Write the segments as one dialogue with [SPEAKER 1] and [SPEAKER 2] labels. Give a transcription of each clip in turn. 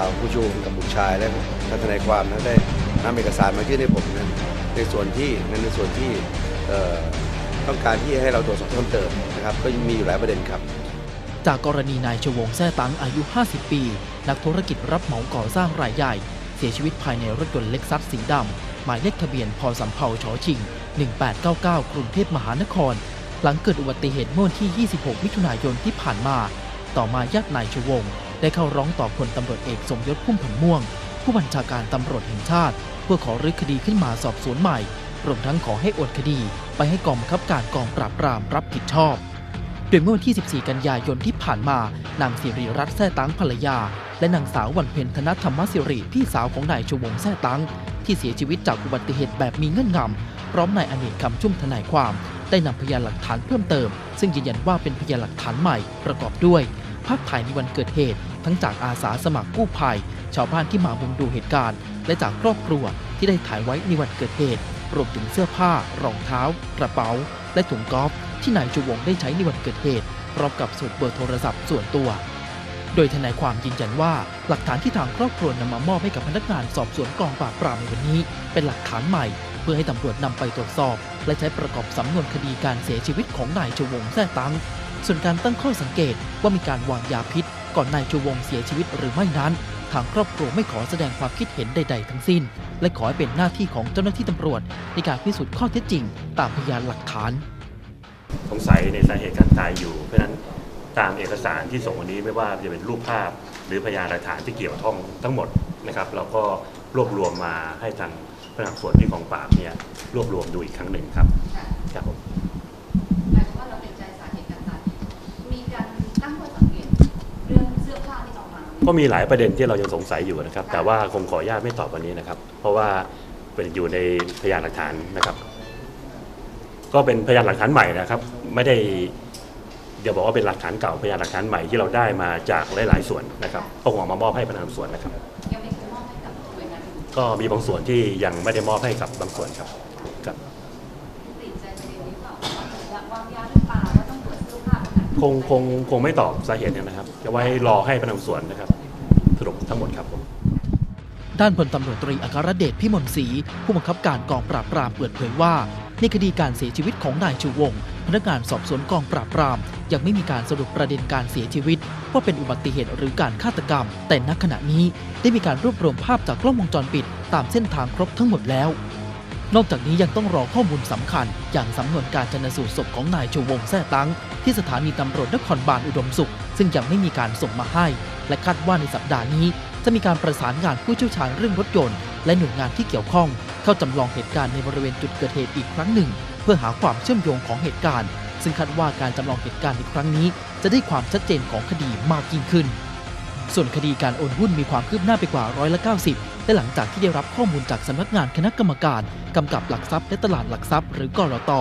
[SPEAKER 1] าวผู้ชูกับบุตรชายและท่านทนายความนั้นได้นำเอกสารมายื่นให้ผมนั้นในส่วนที่ในส่วนที่ต้องการที่ให้เราตรวจสอบเพิ่มเติมนะครับก็มีอยู่หลายประเด็นครับ
[SPEAKER 2] จากกรณีนายชวงแซ่ตังอายุ 50 ปี นักธุรกิจรับเหมาก่อสร้างรายใหญ่ เสียชีวิตภายในรถยนต์เล็กซัสสีดำหมายเลขทะเบียนพสำเภาชอชิง 1899 กรุงเทพมหานคร หลังเกิดอุบัติเหตุเมื่อวันที่ 26 มิถุนายนที่ผ่านมา ต่อมาญาตินายชูวงได้เข้าร้องต่อพลตำรวจเอกสมยศพุ่มพันม่วง ผู้บัญชาการตำรวจแห่งชาติ เพื่อขอรื้อคดีขึ้นมาสอบสวนใหม่ รวมทั้งขอให้อนคดีไปให้กองบังคับการกองปราบปรามรับผิดชอบ โดยเมื่อวันที่ 14 กันยายนที่ผ่านมานางสิริรัตน์แซ่ตังภรรยา และนางสาววันเพ็ญธนธรรมสิริพี่สาวของนายชูวงแซ่ตังที่เสียชีวิตจากอุบัติเหตุแบบมีเงื่อนงำพร้อมนายอเนกคำชุ่มทนายความ ได้นำพยานหลักฐานเพิ่มเติม ซึ่งยืนยันว่าเป็นพยานหลักฐานใหม่ประกอบด้วยภาพถ่ายในวันเกิดเหตุ ทั้งจากอาสาสมัครกู้ภัย ชาวบ้านที่มามุงดูเหตุการณ์ และจากครอบครัวที่ได้ถ่ายไว้ในวันเกิดเหตุ รวมถึงเสื้อผ้า รองเท้า กระเป๋า และถุงกอล์ฟที่นายชูวงได้ใช้ในวันเกิดเหตุพร้อมกับสูตรเบอร์โทรศัพท์ส่วนตัว โดยทนายความยืนยันว่า หลักฐานที่ทางครอบครัวนำมามอบให้กับพนักงานสอบสวนกองปราบปรามในวันนี้ เป็นหลักฐานใหม่ พื่อให้ตำรวจนำไปตรวจสอบ และใช้ประกอบสำนวนคดีการเสียชีวิตของนายชูวงแท้ตังส่วนการตั้งข้อสังเกตว่ามีการวางยาพิษ ก่อนนายชูวงเสียชีวิตหรือไม่นั้น ทางครอบครัวไม่ขอแสดงความคิดเห็นใด ๆ ทั้งสิ้น และขอให้เป็นหน้าที่ของเจ้าหน้าที่ตำรวจ ในการพิสูจน์ข้อเท็จจริง ตามพยานหลักฐาน
[SPEAKER 3] สงสัยในสาเหตุการตายอยู่ เพราะฉะนั้นตามเอกสารที่ส่งวันนี้ไม่ว่าจะเป็นรูปภาพ หรือพยานหลักฐานที่เกี่ยวข้องทั้งหมดนะครับ เราก็รวบรวมมาให้ทาง พนักงานสวนที่กองปราบเนี่ยรวบรวมดูอีกครั้งหนึ่งครับ
[SPEAKER 4] ค่ะ
[SPEAKER 3] ครับผม
[SPEAKER 4] หมายความว่าเราติดใจสาเหตุการตายมีการตั้งข้อสังเกตเรื่องเสื้อผ้าที่เอามา
[SPEAKER 3] ก็มีหลายประเด็นที่เรายังสงสัยอยู่นะครับ แต่ว่าคงขออนุญาตไม่ตอบวันนี้นะครับ เพราะว่าเป็นอยู่ในพยานหลักฐานนะครับ ก็เป็นพยานหลักฐานใหม่นะครับ ไม่ได้เดี๋ยวบอกว่าเป็นหลักฐานเก่าพยานหลักฐานใหม่ที่เราได้มาจากหลาย ๆ ส่วนนะครับก็คงเอามามอบให้พนักงานสอบสวนนะครับ ก็มีบางส่วนที่ยังไม่ได้มอบให้กับบางส่วนครับครับ
[SPEAKER 4] ติดใจประเด็นนี้เปล่าว่าจะวางยาหรือเปล่าว่าต้องตรวจเสื้อผ้าขนาด
[SPEAKER 3] คงคงคงไม่ตอบสาเหตุเนี่ยนะครับ จะไว้รอให้พนักงานสอบสวนนะครับ สรุปทั้งหมดครับผม
[SPEAKER 2] ด้านพลตำรวจตรีอัครเดชพิมลศรีผู้บังคับการกองปราบปรามเปิดเผยว่า ในคดีการเสียชีวิตของนายชูวง พนักงานสอบสวนกองปราบปราม ยังไม่มีการสรุปประเด็นการเสียชีวิต ว่าเป็นอุบัติเหตุหรือการฆาตกรรม แต่ณขณะนี้ได้มีการรวบรวมภาพจากกล้องวงจรปิด ตามเส้นทางครบทั้งหมดแล้ว นอกจากนี้ยังต้องรอข้อมูลสำคัญ อย่างสำนวนการชนสูตรศพของนายชูวงแท้ตั้ง ที่สถานีตำรวจนครบาลอุดมสุข ซึ่งยังไม่มีการส่งมาให้ และคาดว่าในสัปดาห์นี้ จะมีการประสานงานผู้เชี่ยวชาญเรื่องรถยนต์และหน่วยงานที่เกี่ยวข้อง เข้าจำลองเหตุการณ์ในบริเวณจุดเกิดเหตุอีกครั้งหนึ่ง เพื่อหาความเชื่อมโยงของเหตุการณ์ ซึ่งคาดว่าการจำลองเหตุการณ์ในครั้งนี้ จะได้ความชัดเจนของคดีมากยิ่งขึ้น ส่วนคดีการโอนหุ้นมีความคืบหน้าไปกว่าร้อยละ90 และหลังจากที่ได้รับข้อมูลจากสำนักงานคณะกรรมการกำกับหลักทรัพย์และตลาดหลักทรัพย์หรือกรต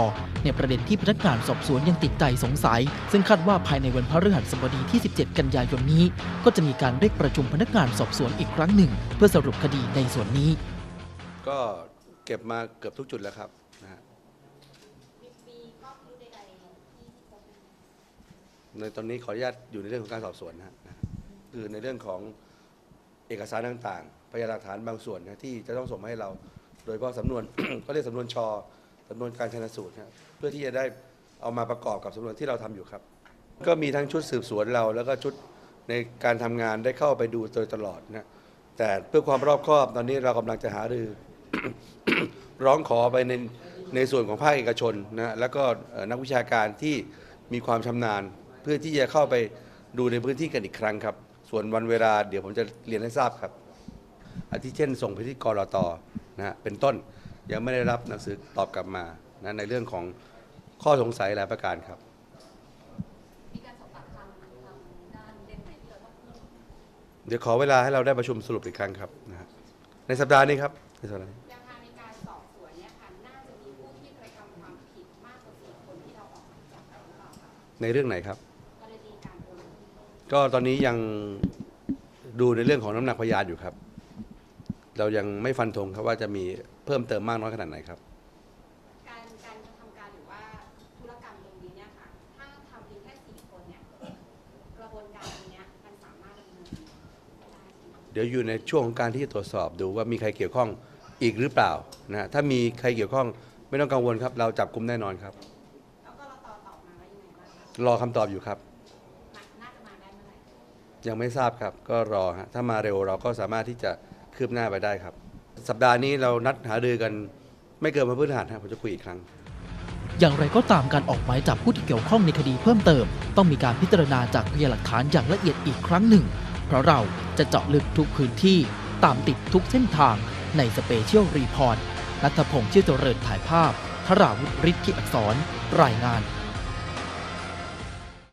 [SPEAKER 2] ในประเด็นที่พนักงานสอบสวนยังติดใจสงสัย ซึ่งคาดว่าภายในวันพฤหัสบดีที่ 17 กันยายนนี้ ก็จะมีการเรียกประชุมพนักงานสอบสวนอีกครั้งหนึ่ง เพื่อสรุปคดีในส่วนนี้
[SPEAKER 1] ก็ เก็บมาเกือบทุกจุดแล้วครับนะฮะในตอนนี้ขออนุญาตอยู่ในเรื่องของการสอบสวนนะฮะคือในเรื่องของเอกสารต่างๆพยานหลักฐานบางส่วนนะที่จะต้องส่งมาให้เรา โดยเฉพาะสำนวน ก็เรียกสำนวนชอสำนวนการชนสูตรนะเพื่อที่จะได้เอามาประกอบกับสำนวนที่เราทำอยู่ครับ ก็มีทั้งชุดสืบสวนเรา แล้วก็ชุดในการทำงานได้เข้าไปดูโดยตลอดนะแต่เพื่อความรอบคอบตอนนี้เรากำลังจะหารือ ร้องขอไปในในส่วนของภาคเอกชนนะแล้วก็เอ่อนักวิชาการที่มีความชำนาญ เพื่อที่จะเข้าไปดูในพื้นที่กันอีกครั้งครับ ส่วนวันเวลาเดี๋ยวผมจะเรียนให้ทราบครับอาทิเช่น ส่งไปที่กรตนะฮะเป็นต้นยังไม่ได้รับหนังสือตอบกลับมานะในเรื่องของข้อสงสัยหลายประการครับ
[SPEAKER 4] มีการสอบปากคำทางด้านเล่นไหนที่เราต้องเพิ่ม
[SPEAKER 1] เดี๋ยวขอเวลาให้เราได้ประชุมสรุปอีกครั้งครับนะฮะในสัปดาห์นี้ครับในสัปดาห์นี้
[SPEAKER 5] แนวทางใน
[SPEAKER 1] ในเรื่องไหนครับ
[SPEAKER 5] กรณีการโอนหุ้น
[SPEAKER 1] ก็ตอนนี้ยังดูในเรื่องของน้ำหนักพยานอยู่ครับ เรายังไม่ฟันธงครับว่าจะมีเพิ่มเติมมากน้อยขนาดไหนครับ
[SPEAKER 5] การการกระทำการหรือว่าธุรกรรมตรงนี้เนี่ยค่ะถ้าทำเพียงแค่สี่คนเนี่ยกระบวนการตรงเนี้ยมันสามารถดำเนินได้ใช่ไหม
[SPEAKER 1] ดี๋ยวอยู่ในช่วงของการที่จะตรวจสอบดูว่ามีใครเกี่ยวข้องอีกหรือเปล่านะฮะถ้ามีใครเกี่ยวข้องไม่ต้องกังวลครับ เราจับกลุ่มแน่นอนครับ
[SPEAKER 5] รอคำ
[SPEAKER 1] ตอบอยู่ครับ
[SPEAKER 5] น่าจะมาได้เมื่อไหร่
[SPEAKER 1] ยังไม่ทราบครับ ก็รอฮะถ้ามาเร็วเราก็สามารถที่จะคืบหน้าไปได้ครับ สัปดาห์นี้เรานัดหารือกันไม่เกินวันพฤหัสครับผมจะคุยอีกครั้ง
[SPEAKER 2] อย่างไรก็ตามการออกหมายจับผู้ที่เกี่ยวข้องในคดีเพิ่มเติม ต้องมีการพิจารณาจากพยานหลักฐานอย่างละเอียดอีกครั้งหนึ่ง เพราะเราจะเจาะลึกทุกพื้นที่ตามติดทุกเส้นทางในสเปเชียลรีพอร์ตนัทพงษ์ชื่อเจริญถ่ายภาพธราวุฒิฤทธิอักษร รายงาน